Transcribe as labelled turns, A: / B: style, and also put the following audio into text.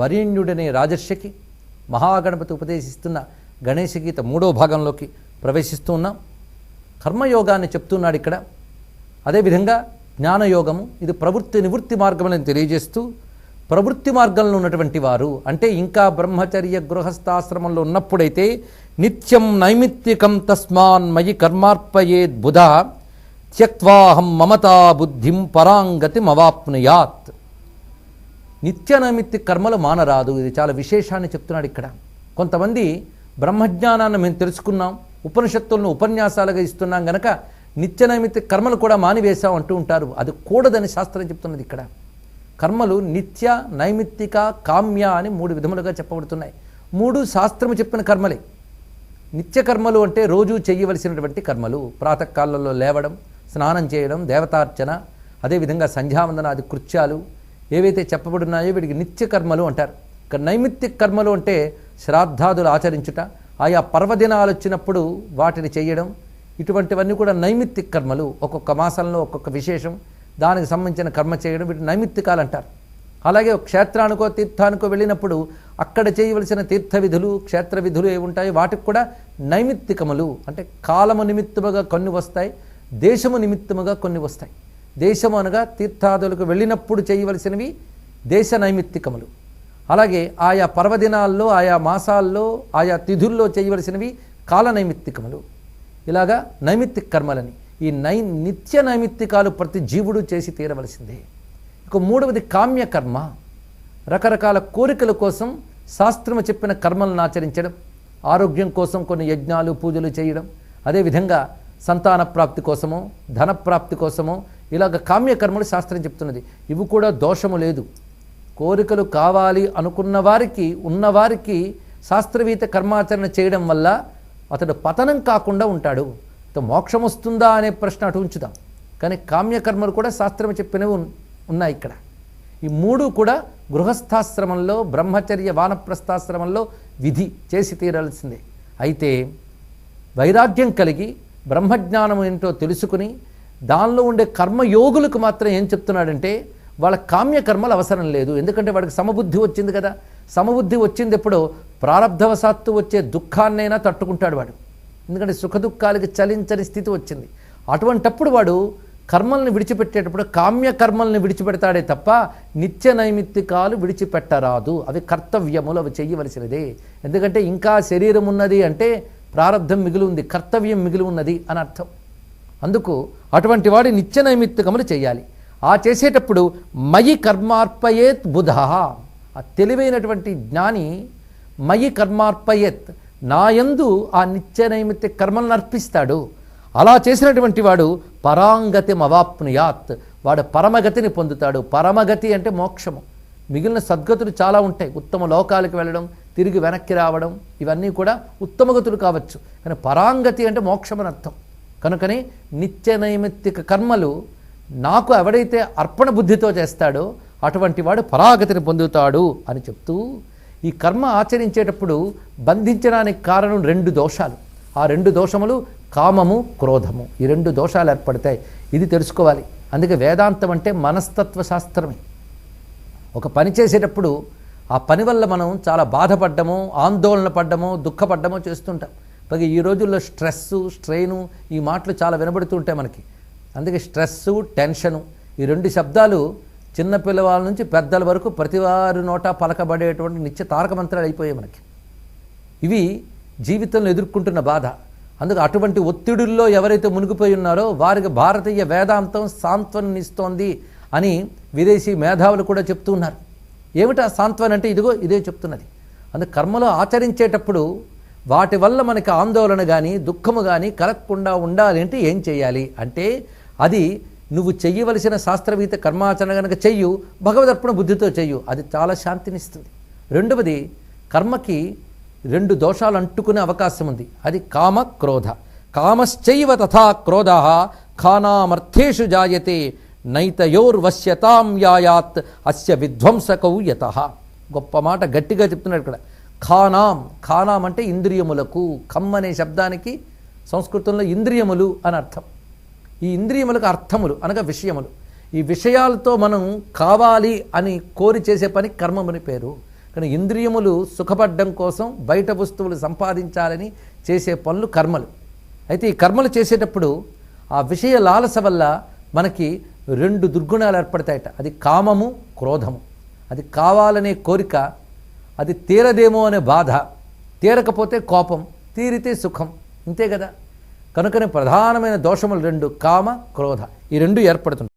A: వరేణ్యుడనే రాజర్షికి మహాగణపతి ఉపదేశిస్తున్న గణేశ గీత మూడో భాగంలోకి ప్రవేశిస్తూ ఉన్నాం. కర్మయోగాన్ని చెప్తున్నాడు ఇక్కడ. అదేవిధంగా జ్ఞానయోగము ఇది ప్రవృత్తి నివృత్తి మార్గములను తెలియజేస్తూ ప్రవృత్తి మార్గంలో ఉన్నటువంటి వారు అంటే ఇంకా బ్రహ్మచర్య గృహస్థాశ్రమంలో ఉన్నప్పుడైతే నిత్యం నైమిత్తికం తస్మాన్ మయి కర్మార్పయేద్ బుధ త్యక్వాహం మమతా బుద్ధిం పరాంగతి మవాప్నుయాత్ నిత్య నైమిత్తి కర్మలు మానరాదు. ఇది చాలా విశేషాన్ని చెప్తున్నాడు ఇక్కడ. కొంతమంది బ్రహ్మజ్ఞానాన్ని మేము తెలుసుకున్నాం ఉపనిషత్తులను ఉపన్యాసాలుగా ఇస్తున్నాం గనక నిత్య నైమిత్తిక కర్మలు కూడా మానివేశాం అంటూ ఉంటారు. అది కూడదని శాస్త్రం చెప్తున్నది ఇక్కడ. కర్మలు నిత్య నైమిత్తిక కామ్య అని మూడు విధములుగా చెప్పబడుతున్నాయి. మూడు శాస్త్రము చెప్పిన కర్మలే. నిత్య కర్మలు అంటే రోజు చేయవలసినటువంటి కర్మలు. ప్రాతకాలంలో లేవడం స్నానం చేయడం దేవతార్చన అదేవిధంగా సంధ్యావందనాది కృత్యాలు ఏవైతే చెప్పబడున్నాయో వీటికి నిత్య కర్మలు అంటారు. ఇక నైమిత్తిక కర్మలు అంటే శ్రాద్ధాదులు ఆచరించుట ఆయా పర్వదినాలు వచ్చినప్పుడు వాటిని చేయడం ఇటువంటివన్నీ కూడా నైమిత్తిక కర్మలు. ఒక్కొక్క మాసంలో ఒక్కొక్క విశేషం దానికి సంబంధించిన కర్మ చేయడం వీటిని నైమిత్తికాలు అంటారు. అలాగే క్షేత్రానికో తీర్థానికో వెళ్ళినప్పుడు అక్కడ చేయవలసిన తీర్థ విధులు క్షేత్ర విధులు ఏవి ఉంటాయో వాటికి కూడా నైమిత్తికములు. అంటే కాలము నిమిత్తముగా కొన్ని వస్తాయి దేశము నిమిత్తముగా కొన్ని వస్తాయి. దేశము అనగా తీర్థాదులకు వెళ్ళినప్పుడు చేయవలసినవి దేశ నైమిత్తికములు. అలాగే ఆయా పర్వదినాల్లో ఆయా మాసాల్లో ఆయా తిథుల్లో చేయవలసినవి కాల నైమిత్తికములు. ఇలాగా నైమిత్తిక కర్మలని ఈ నై నిత్య నైమిత్తికాలు ప్రతి జీవుడు చేసి తీరవలసిందే. ఇక మూడవది కామ్య కర్మ. రకరకాల కోరికల కోసం శాస్త్రము చెప్పిన కర్మలను ఆచరించడం ఆరోగ్యం కోసం కొన్ని యజ్ఞాలు పూజలు చేయడం అదేవిధంగా సంతాన ప్రాప్తి కోసమో ధనప్రాప్తి కోసమో ఇలాగ కామ్యకర్మలు శాస్త్రం చెప్తున్నది. ఇవి కూడా దోషము లేదు. కోరికలు కావాలి అనుకున్న వారికి ఉన్నవారికి శాస్త్రవీత కర్మాచరణ చేయడం వల్ల అతడు పతనం కాకుండా ఉంటాడు. మోక్షం వస్తుందా అనే ప్రశ్న అటు ఉంచుదాం. కానీ కామ్యకర్మలు కూడా శాస్త్రం చెప్పినవి ఉన్నాయి ఇక్కడ. ఈ మూడు కూడా గృహస్థాశ్రమంలో బ్రహ్మచర్య వానప్రస్థాశ్రమంలో విధి చేసి తీరాల్సిందే. అయితే వైరాగ్యం కలిగి బ్రహ్మజ్ఞానం ఏంటో తెలుసుకుని దానిలో ఉండే కర్మయోగులకు మాత్రం ఏం చెప్తున్నాడంటే వాళ్ళ కామ్యకర్మలు అవసరం లేదు. ఎందుకంటే వాడికి సమబుద్ధి వచ్చింది కదా. సమబుద్ధి వచ్చింది ఎప్పుడో? ప్రారంధవశాత్తు వచ్చే దుఃఖాన్నైనా తట్టుకుంటాడు వాడు. ఎందుకంటే సుఖదుఖాలకి చలించని స్థితి వచ్చింది. అటువంటప్పుడు వాడు కర్మల్ని విడిచిపెట్టేటప్పుడు కామ్య కర్మల్ని విడిచిపెడతాడే తప్ప నిత్య నైమిత్తికాలు విడిచిపెట్టరాదు. అవి కర్తవ్యములు అవి చేయవలసినదే. ఎందుకంటే ఇంకా శరీరం ఉన్నది అంటే ప్రారంధం మిగిలి ఉంది కర్తవ్యం మిగిలి ఉన్నది అని అర్థం. అందుకు అటువంటి వాడి నిత్య నైమిత్తికములు చేయాలి. ఆ చేసేటప్పుడు మయి కర్మార్పయేత్ బుధ. ఆ తెలివైనటువంటి జ్ఞాని మయి కర్మార్పయేత్ నాయందు ఆ నిత్య నైమిత్త కర్మలను అర్పిస్తాడు. అలా చేసినటువంటి వాడు పరాంగతి మవాప్నుయాత్ వాడు పరమగతిని పొందుతాడు. పరమగతి అంటే మోక్షము. మిగిలిన సద్గతులు చాలా ఉంటాయి. ఉత్తమ లోకాలకు వెళ్ళడం తిరిగి వెనక్కి రావడం ఇవన్నీ కూడా ఉత్తమగతులు కావచ్చు. కానీ పరాంగతి అంటే మోక్షం అని అర్థం. కనుకని నిత్య నైమిత్తిక కర్మలు నాకు ఎవడైతే అర్పణ బుద్ధితో చేస్తాడో అటువంటి వాడు పరాగతిని పొందుతాడు అని చెప్తూ ఈ కర్మ ఆచరించేటప్పుడు బంధించడానికి కారణం రెండు దోషాలు. ఆ రెండు దోషములు కామము క్రోధము. ఈ రెండు దోషాలు ఏర్పడతాయి. ఇది తెలుసుకోవాలి. అందుకే వేదాంతం అంటే మనస్తత్వ శాస్త్రమే. ఒక పని చేసేటప్పుడు ఆ పని వల్ల మనం చాలా బాధపడ్డము ఆందోళన పడ్డమో దుఃఖపడ్డమో చేస్తుంటాం. పైగా ఈ రోజుల్లో స్ట్రెస్సు స్ట్రెయిను ఈ మాటలు చాలా వినబడుతూ ఉంటాయి మనకి. అందుకే స్ట్రెస్సు టెన్షను ఈ రెండు శబ్దాలు చిన్న పిల్లవాళ్ళ నుంచి పెద్దల వరకు ప్రతివారి నోట పలకబడేటువంటి నిత్య తారక మంత్రాలు అయిపోయాయి మనకి. ఇవి జీవితంలో ఎదుర్కొంటున్న బాధ. అందుకు అటువంటి ఒత్తిడుల్లో ఎవరైతే మునిగిపోయి ఉన్నారో వారికి భారతీయ వేదాంతం సాంత్వనిస్తోంది అని విదేశీ మేధావులు కూడా చెప్తూ ఉన్నారు. ఏమిటా సాంత్వన అంటే ఇదిగో ఇదే చెప్తున్నది. అందుకు కర్మలో ఆచరించేటప్పుడు వాటి వల్ల మనకి ఆందోళన కానీ దుఃఖము కానీ కలగకుండా ఉండాలి అంటే ఏం చేయాలి? అంటే అది నువ్వు చెయ్యవలసిన శాస్త్రవీత కర్మాచరణ కనుక చెయ్యు భగవదర్పణ బుద్ధితో చెయ్యు అది చాలా శాంతినిస్తుంది. రెండవది కర్మకి రెండు దోషాలు అంటుకునే అవకాశం ఉంది. అది కామ క్రోధ. కామశ్చైవ తథా క్రోధ. ఖానామర్థేషు జాయతే నైతయోర్వశ్యతాం యాయాత్ అస్య విధ్వంసకౌ యత. గొప్ప మాట గట్టిగా చెప్తున్నాడు ఇక్కడ. ఖానాం. ఖానాం అంటే ఇంద్రియములకు కమ్ అనే శబ్దానికి సంస్కృతంలో ఇంద్రియములు అని అర్థం. ఈ ఇంద్రియములకు అర్థములు అనగా విషయములు. ఈ విషయాలతో మనం కావాలి అని కోరి చేసే పని కర్మమని పేరు. కానీ ఇంద్రియములు సుఖపడ్డం కోసం బయట వస్తువులు సంపాదించాలని చేసే పనులు కర్మలు. అయితే ఈ కర్మలు చేసేటప్పుడు ఆ విషయ లాలస వల్ల మనకి రెండు దుర్గుణాలు ఏర్పడతాయట. అది కామము క్రోధము. అది కావాలనే కోరిక అది తీరదేమో అనే బాధ. తీరకపోతే కోపం తీరితే సుఖం. ఇంతే కదా? కనుకనే ప్రధానమైన దోషములు రెండు కామ క్రోధ. ఈ రెండు ఏర్పడుతుంది